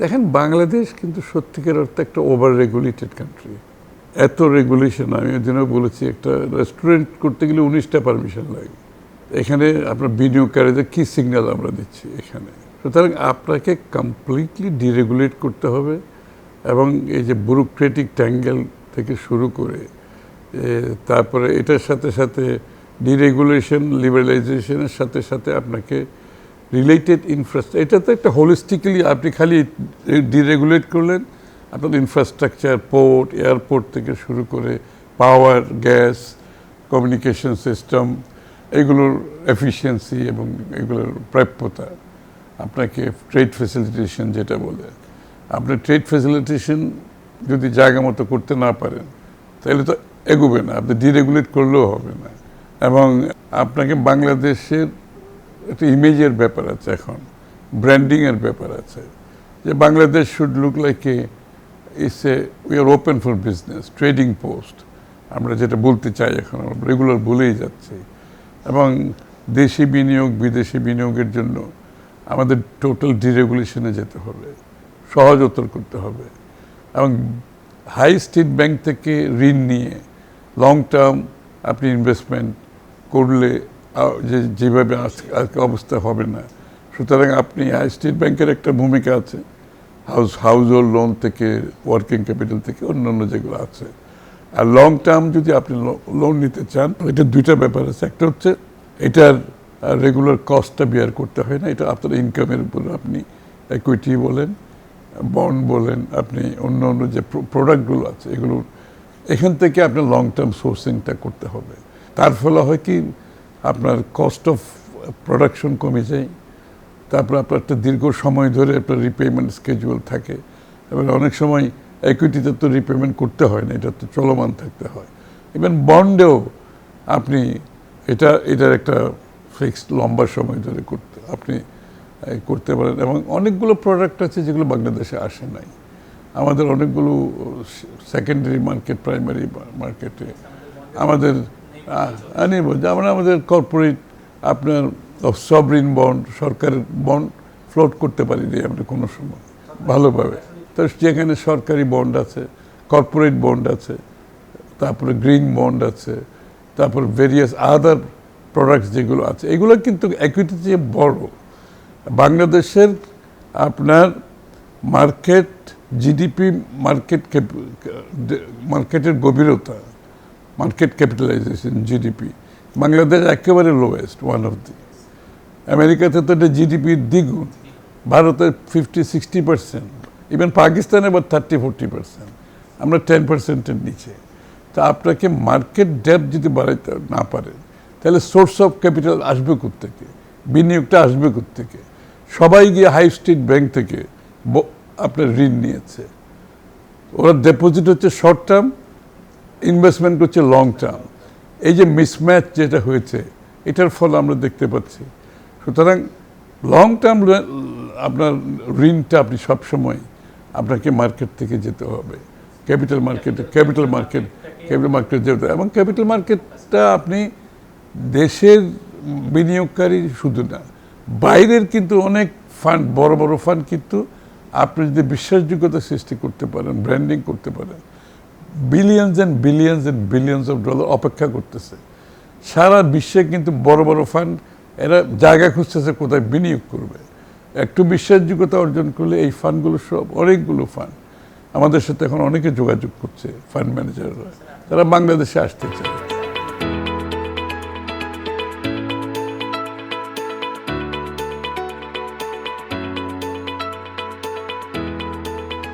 দেখেন, বাংলাদেশ কিন্তু সত্যিকার অর্থে একটা ওভার রেগুলেটেড কান্ট্রি এত রেগুলেশন আমি ওই দিনও বলেছি, একটা রেস্টুরেন্ট করতে গেলে উনিশটা পারমিশন লাগে। এখানে আপনার বিনিয়োগকারীদের কী সিগন্যাল আমরা দিচ্ছি এখানে? সুতরাং আপনাকে কমপ্লিটলি ডিরেগুলেট করতে হবে এবং এই যে ব্যুরোক্রেটিক ট্যাঙ্গেল থেকে শুরু করে তারপরে এটার সাথে সাথে ডিরেগুলেশন লিবারালাইজেশনের সাথে সাথে আপনাকে রিলেটেড ইনফ্রাস্ট্রাকচার এটা তো একটা হোলিস্টিক্যালি আপনি খালি ডিরেগুলেট করলেন, আপনার ইনফ্রাস্ট্রাকচার পোর্ট এয়ারপোর্ট থেকে শুরু করে পাওয়ার গ্যাস কমিউনিকেশন সিস্টেম এগুলোর এফিসিয়েন্সি এবং এগুলোর প্রাপ্যতা, আপনাকে ট্রেড ফেসিলিটেশন যেটা বলে। আপনি ট্রেড ফেসিলিটেশন যদি জায়গা মতো করতে না পারেন, তাহলে তো এগোবে না, আপনি ডিরেগুলেট করলেও হবে না। এবং আপনাকে বাংলাদেশের একটা ইমেজের ব্যাপার আছে এখন ব্র্যান্ডিংয়ের ব্যাপার আছে, যে Bangladesh should look like a is a we are open for business trading post আমরা যেটা বলতে চাই এখন, আমরা রেগুলার বলেই যাচ্ছি। এবং দেশি বিনিয়োগ, বিদেশি বিনিয়োগের জন্য আমাদের টোটাল ডিরেগুলেশনে যেতে হবে সহজতর করতে হবে। এবং হাই স্টেট ব্যাংক থেকে ঋণ নিয়ে লং টার্ম আপনি ইনভেস্টমেন্ট করলে যে যেভাবে আজ- আজকে অবস্থা হবে না। সুতরাং আপনি স্টেট ব্যাংকের একটা ভূমিকা আছে। হাউস হাউস লোন থেকে ওয়ার্কিং ক্যাপিটাল থেকে অন্যান্য যেগুলো আছে। আর লং টার্ম যদি আপনি লোন নিতে চান, এটা দুইটা ব্যাপার আছে। একটা হচ্ছে, এটার রেগুলার কস্টটা বিয়ার করতে হয় না। এটা আপনার ইনকামের উপর আপনি ইকুইটি বলেন বন্ড বলেন, আপনি অন্য অন্য যে প্রোডাক্টগুলো আছে, এগুলো, এখান থেকে আপনার লং টার্ম সোর্সিংটা করতে হবে। তার ফলে হয় কি আপনার কস্ট অফ প্রোডাকশন কমে যায় তারপর আপনার একটা দীর্ঘ সময় ধরে আপনার রিপেমেন্ট স্কেজুয়াল থাকে এবার অনেক সময় ইকুইটিতে তো রিপেমেন্ট করতে হয় না, এটা তো চলমান থাকতে হয়। ইভেন বন্ডেও আপনি এটা, এটার একটা ফিক্সড লম্বা সময় ধরে করতে, আপনি করতে পারেন, এবং অনেকগুলো প্রোডাক্ট আছে যেগুলো বাংলাদেশে আসে নাই। আমাদের অনেকগুলো সেকেন্ডারি মার্কেট প্রাইমারি মার্কেটে আমাদের আনি যেমন আমাদের কর্পোরেট আপনার সবরিন বন্ড সরকারের বন্ড ফ্লোট করতে পারিনি আমরা কোনো সময়, ভালোভাবে। তো যেখানে সরকারি বন্ড আছে কর্পোরেট বন্ড আছে, তারপরে গ্রিন বন্ড আছে, তারপর ভেরিয়াস আদার প্রোডাক্টস যেগুলো আছে, এগুলো কিন্তু একুইটি চেয়ে বড়। বাংলাদেশের আপনার মার্কেট জিডিপি মার্কেট মার্কেটের গভীরতা মার্কেট ক্যাপিটালাইজেশন জিডিপি বাংলাদেশ একেবারে লোয়েস্ট ওয়ান অফ দি আমেরিকাতে তো এটা জিডিপির দ্বিগুণ ভারতে ফিফটি সিক্সটি পার্সেন্ট ইভেন পাকিস্তানে বা থার্টি ফোরটি পার্সেন্ট আমরা টেন পার্সেন্টের নিচে। তা আপনাকে মার্কেট ডেপ যদি বাড়াইতে না পারেন তাহলে সোর্স অফ ক্যাপিটাল আসবে থেকে বিনিয়োগটা আসবে থেকে সবাই গিয়ে হাই স্ট্রিট ব্যাংক থেকে আপনার ঋণ নিয়েছে। ওরা ডিপোজিট হচ্ছে শর্ট টার্ম ইনভেস্টমেন্ট করছে লং টার্ম এই যে মিসম্যাচ যেটা হয়েছে, এটার ফল আমরা দেখতে পাচ্ছি। সুতরাং লং টার্ম আপনার ঋণটা আপনি সবসময় আপনাকে মার্কেট থেকে যেতে হবে। ক্যাপিটাল মার্কেটে ক্যাপিটাল মার্কেট ক্যাপিটাল মার্কেট যেতে। এবং ক্যাপিটাল মার্কেটটা আপনি দেশের বিনিয়োগকারী শুধু না, বাইরের কিন্তু অনেক ফান্ড বড় বড় ফান্ড কিন্তু আপনি যদি বিশ্বাসযোগ্যতা সৃষ্টি করতে পারেন ব্র্যান্ডিং করতে পারেন billions and billions and billions of dollar অপেক্ষা করতেছে। সারা বিশ্বে কিন্তু বড় বড় ফান্ড এরা জায়গা খুঁজতেছে কোথায় বিনিয়োগ করবে। একটু বিশ্বাসযোগ্যতা অর্জন করলে এই ফান্ডগুলো সব অনেকগুলো ফান্ড আমাদের সাথে এখন অনেকে যোগাযোগ করছে ফান্ড ম্যানেজাররা তারা বাংলাদেশে আসতে চায়।